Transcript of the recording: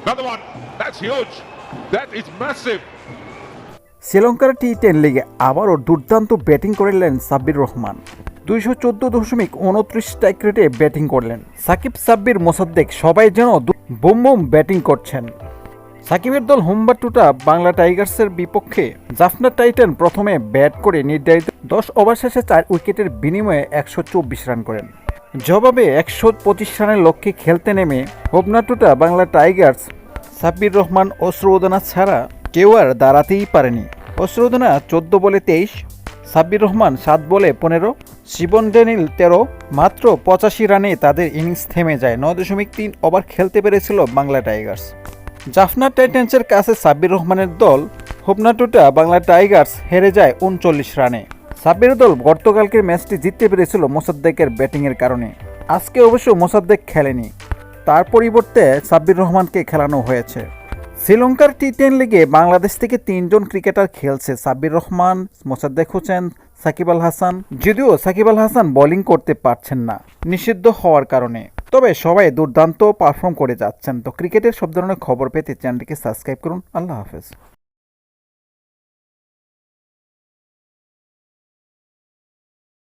Another one. That's huge. That is massive. শ্রীলঙ্কার T ten লিগে আবারও দুর্দান্ত ব্যাটিং করলেন সাব্বির রহমান দুইশো চোদ্দ দশমিক উনত্রিশ স্ট্রাইক রেটে ব্যাটিং করলেন সাকিব সাব্বির মোসাদ্দেক সবাই যেন বুম বুম ব্যাটিং করছেন সাকিবের দল হোমবাটুটা বাংলা টাইগার্সের বিপক্ষে জাফনা টাইটান প্রথমে ব্যাট করে নির্ধারিত দশ ওভার শেষে চার উইকেটের বিনিময়ে একশো চব্বিশ রান করেন জবাবে একশো পঁচিশ রানের লক্ষ্যে খেলতে নেমে হোমনাটুটা বাংলা টাইগার্স সাব্বির রহমান অশ্রুদনা ছাড়া কেউ আর দাঁড়াতেই পারেনি। অশ্রুদনা চোদ্দ বলে তেইশ, সাব্বির রহমান সাত বলে পনেরো, শিবন ডেনিল তেরো, মাত্র পঁচাশি রানে তাদের ইনিংস থেমে যায়। নয় দশমিক তিন ওভার খেলতে পেরেছিল বাংলা টাইগার্স। জাফনা টাইটেন্সের কাছে সাব্বির রহমানের দল হোপনাটুটা বাংলা টাইগার্স হেরে যায় উনচল্লিশ রানে। সাব্বির দল গতকালকের ম্যাচটি জিততে পেরেছিল মোসাদ্দেকের ব্যাটিংয়ের কারণে। আজকে অবশ্য মোসাদ্দেক খেলেনি। তার পরিবর্তে সাব্বির রহমানকে খেলানো হয়েছে। শ্রীলঙ্কার টি টেন লিগে বাংলাদেশ থেকে তিনজন ক্রিকেটার খেলছে সাব্বির রহমান, মোসাদ্দেক হোসেন, সাকিব আল হাসান। যদিও সাকিব আল হাসান বোলিং করতে পারছেন না, নিষিদ্ধ হওয়ার কারণে। তবে সবাই দুর্দান্ত পারফর্ম করে যাচ্ছেন। তো ক্রিকেটের সব ধরনের খবর পেতে চ্যানেলটিকে সাবস্ক্রাইব করুন। আল্লাহ হাফেজ।